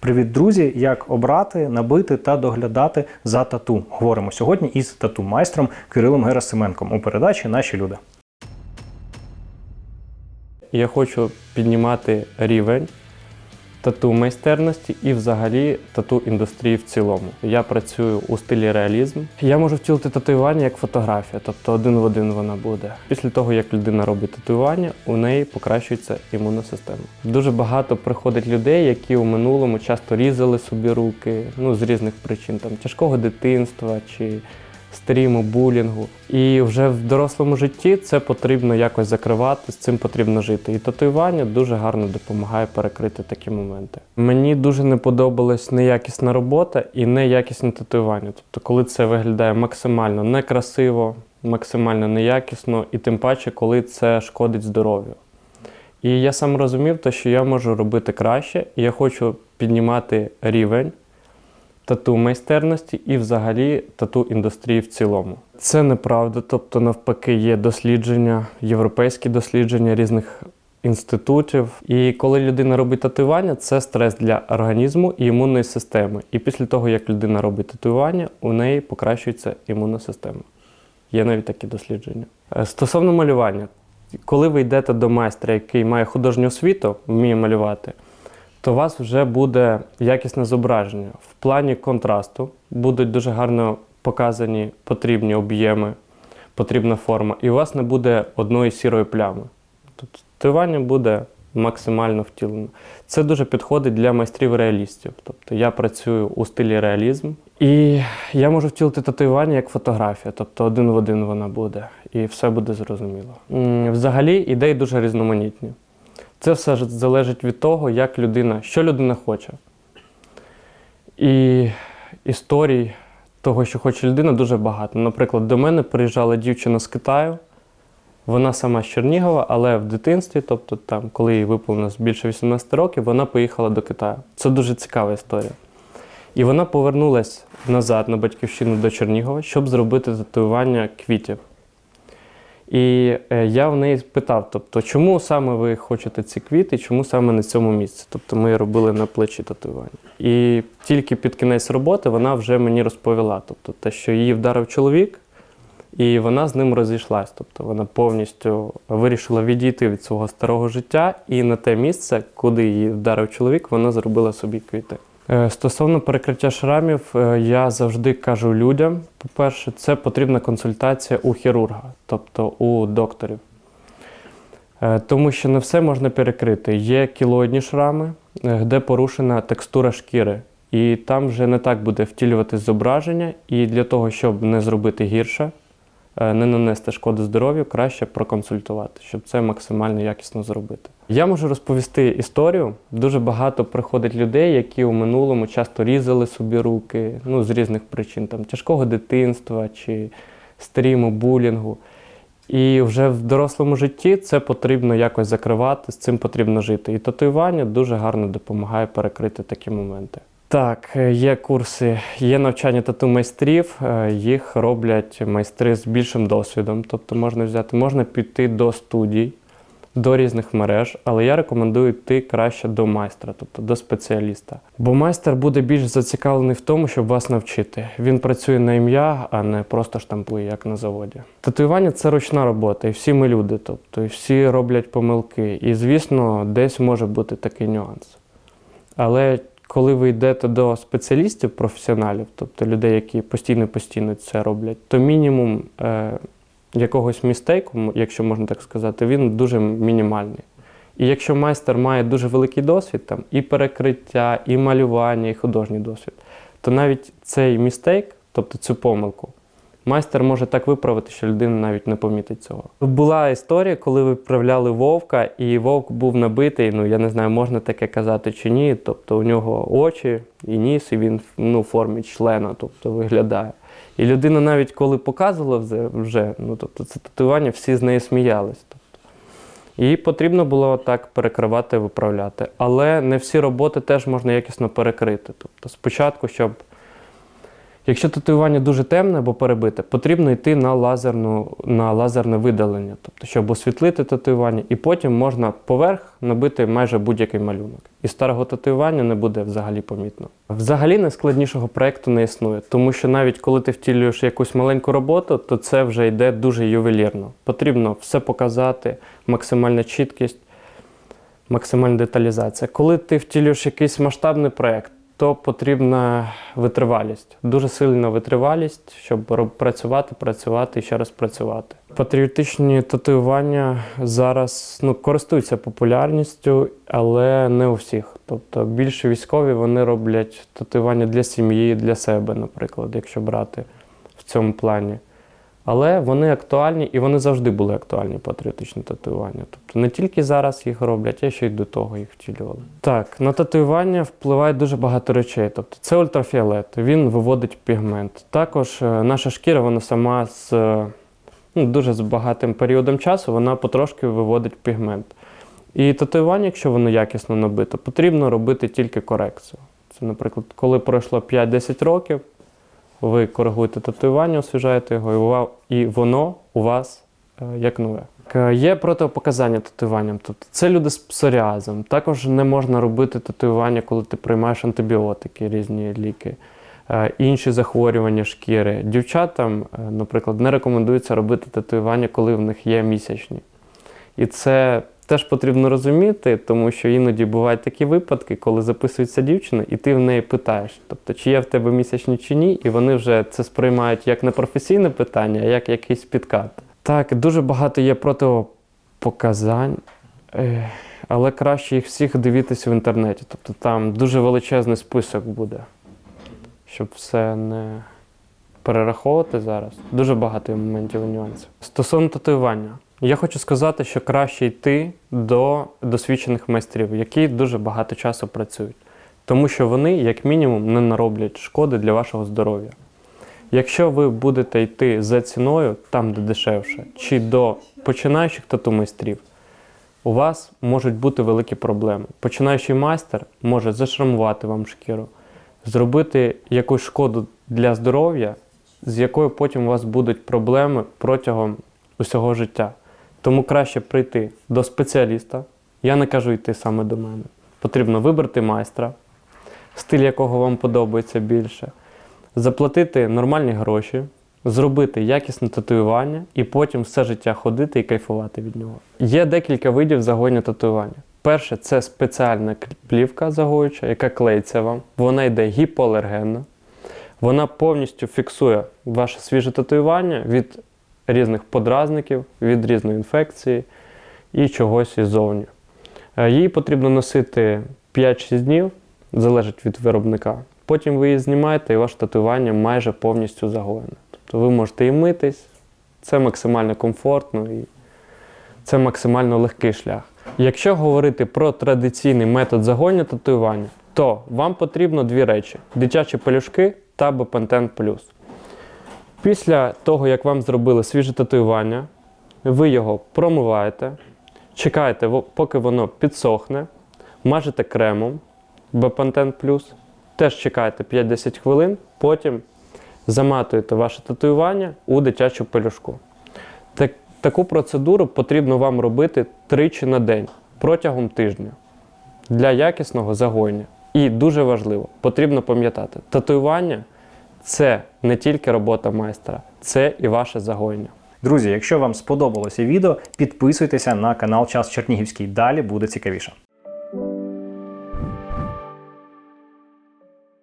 Привіт, друзі! Як обрати, набити та доглядати за тату? Говоримо сьогодні із тату-майстром Кирилом Герасименком у передачі Наші люди. Я хочу піднімати рівень тату майстерності і взагалі тату індустрії в цілому. Я працюю у стилі реалізм. Я можу втілити татуювання як фотографія, тобто один в один вона буде. Після того, як людина робить татуювання, у неї покращується імунна система. Дуже багато приходить людей, які у минулому часто різали собі руки, ну з різних причин, там тяжкого дитинства чи стріму, булінгу. І вже в дорослому житті це потрібно якось закривати, з цим потрібно жити. І татуювання дуже гарно допомагає перекрити такі моменти. Мені дуже не подобалась неякісна робота і неякісне татуювання. Тобто, коли це виглядає максимально некрасиво, максимально неякісно, і тим паче, коли це шкодить здоров'ю. І я сам розумів, що я можу робити краще, і я хочу піднімати рівень тату майстерності і взагалі тату індустрії в цілому. Це неправда, тобто, навпаки, є дослідження, європейські дослідження різних інститутів. І коли людина робить татуювання, це стрес для організму і імунної системи. І після того, як людина робить татуювання, у неї покращується імунна система. Є навіть такі дослідження. Е, Стосовно малювання, коли ви йдете до майстра, який має художню освіту, вміє малювати, то у вас вже буде якісне зображення. В плані контрасту будуть дуже гарно показані потрібні об'єми, потрібна форма, і у вас не буде одної сірої плями. Тобто татуювання буде максимально втілено. Це дуже підходить для майстрів реалістів. Тобто я працюю у стилі реалізм, і я можу втілити татуювання як фотографія, тобто один в один вона буде, і все буде зрозуміло. Взагалі ідеї дуже різноманітні. Це все залежить від того, як людина, що людина хоче. І історій того, що хоче людина, дуже багато. Наприклад, до мене приїжджала дівчина з Китаю. Вона сама з Чернігова, але в дитинстві, тобто там, коли їй виповнилось більше 18 років, вона поїхала до Китаю. Це дуже цікава історія. І вона повернулась назад на батьківщину до Чернігова, щоб зробити татуювання квітів. І е, я в неї питав, тобто, чому саме ви хочете ці квіти, чому саме на цьому місці? Тобто ми робили на плечі татуювання. І тільки під кінець роботи вона вже мені розповіла, тобто те, що її вдарив чоловік, і вона з ним розійшлась. Тобто вона повністю вирішила відійти від свого старого життя, і на те місце, куди її вдарив чоловік, вона зробила собі квіти. Е, Стосовно перекриття шрамів, е, я завжди кажу людям: по-перше, це потрібна консультація у хірурга, тобто у докторів. Е, Тому що не все можна перекрити. Є кілоїдні шрами, де порушена текстура шкіри. І там вже не так буде втілювати зображення, і для того, щоб не зробити гірше, не нанести шкоду здоров'ю, краще проконсультувати, щоб це максимально якісно зробити. Я можу розповісти історію. Дуже багато приходить людей, які у минулому часто різали собі руки, ну з різних причин, там тяжкого дитинства чи стріму, булінгу. І вже в дорослому житті це потрібно якось закривати, з цим потрібно жити. І татуювання дуже гарно допомагає перекрити такі моменти. Так, є курси, є навчання тату майстрів, е, їх роблять майстри з більшим досвідом. Тобто можна взяти, можна піти до студій, до різних мереж, але я рекомендую йти краще до майстра, тобто до спеціаліста. Бо майстер буде більш зацікавлений в тому, щоб вас навчити. Він працює на ім'я, а не просто штампує, як на заводі. Татуювання це ручна робота, і всі ми люди, тобто і всі роблять помилки. І звісно, десь може бути такий нюанс. Але коли ви йдете до спеціалістів, професіоналів, тобто людей, які постійно-постійно це роблять, то мінімум е, якогось містейку, якщо можна так сказати, він дуже мінімальний. І якщо майстер має дуже великий досвід, там і перекриття, і малювання, і художній досвід, то навіть цей містейк, тобто цю помилку, майстер може так виправити, що людина навіть не помітить цього. Була історія, коли виправляли вовка, і вовк був набитий. Ну я не знаю, можна таке казати чи ні. Тобто у нього очі і ніс, і він ну, в формі члена, тобто виглядає. І людина навіть коли показувала вже- ну тобто це татуювання, всі з неї сміялись. Тобто. І потрібно було так перекривати, виправляти. Але не всі роботи теж можна якісно перекрити. Тобто спочатку, щоб Якщо татуювання дуже темне або перебите, потрібно йти на, лазерну, на лазерне видалення, тобто, щоб освітлити татуювання, і потім можна поверх набити майже будь-який малюнок. І старого татуювання не буде взагалі помітно. Взагалі найскладнішого проєкту не існує, тому що навіть коли ти втілюєш якусь маленьку роботу, то це вже йде дуже ювелірно. Потрібно все показати, максимальна чіткість, максимальна деталізація. Коли ти втілюєш якийсь масштабний проєкт, то потрібна витривалість, дуже сильна витривалість, щоб працювати, працювати і ще раз працювати. Патріотичні татуювання зараз ну, користуються популярністю, але не у всіх. Тобто більше військові вони роблять татуювання для сім'ї, для себе, наприклад, якщо брати в цьому плані. Але вони актуальні і вони завжди були актуальні патріотичні татуювання. Тобто не тільки зараз їх роблять, а ще й до того їх втілювали. Так, на татуювання впливає дуже багато речей. Тобто це ультрафіолет, він виводить пігмент. Також е, наша шкіра, вона сама з е, ну, дуже з багатим періодом часу, вона потрошки виводить пігмент. І татуювання, якщо воно якісно набито, потрібно робити тільки корекцію. Це, наприклад, коли пройшло 5-10 років, ви коригуєте татуювання, освіжаєте його, і воно у вас е, як нове. Є протипоказання татуюванням. Тобто це люди з псоріазом. Також не можна робити татуювання, коли ти приймаєш антибіотики, різні ліки, е, інші захворювання шкіри. Дівчатам, е, наприклад, не рекомендується робити татуювання, коли в них є місячні. І це теж потрібно розуміти, тому що іноді бувають такі випадки, коли записується дівчина, і ти в неї питаєш, тобто, чи є в тебе місячні чи ні, і вони вже це сприймають як не професійне питання, а як якийсь підкат. Так, дуже багато є протипоказань, е, але краще їх всіх дивитися в інтернеті. Тобто там дуже величезний список буде, щоб все не перераховувати зараз. Дуже багато моментів і нюансів. Стосовно татуювання, я хочу сказати, що краще йти до досвідчених майстрів, які дуже багато часу працюють, тому що вони, як мінімум, не нароблять шкоди для вашого здоров'я. Якщо ви будете йти за ціною, там, де дешевше, чи до починаючих тату-майстрів, у вас можуть бути великі проблеми. Починаючий майстер може зашрамувати вам шкіру, зробити якусь шкоду для здоров'я, з якою потім у вас будуть проблеми протягом усього життя. Тому краще прийти до спеціаліста. Я не кажу йти саме до мене. Потрібно вибрати майстра, стиль якого вам подобається більше, заплатити нормальні гроші, зробити якісне татуювання і потім все життя ходити і кайфувати від нього. Є декілька видів загоєння татуювання. Перше це спеціальна плівка загоюча, яка клеїться вам. Вона йде гіпоалергенна. Вона повністю фіксує ваше свіже татуювання від різних подразників, від різної інфекції і чогось іззовні. Е, Її потрібно носити 5-6 днів, залежить від виробника. Потім ви її знімаєте і ваше татуювання майже повністю загоєне. Тобто ви можете і митись, це максимально комфортно і це максимально легкий шлях. Якщо говорити про традиційний метод загоєння татуювання, то вам потрібно дві речі: дитячі пелюшки та Бепантен Плюс. Після того, як вам зробили свіже татуювання, ви його промиваєте, чекаєте, поки воно підсохне, мажете кремом Бепантен Плюс, теж чекаєте 5-10 хвилин, потім заматуєте ваше татуювання у дитячу пелюшку. Так, таку процедуру потрібно вам робити тричі на день протягом тижня для якісного загоєння. І дуже важливо, потрібно пам'ятати, татуювання це не тільки робота майстра, це і ваше загоєння. Друзі, якщо вам сподобалося відео, підписуйтеся на канал Час Чернігівський. Далі буде цікавіше.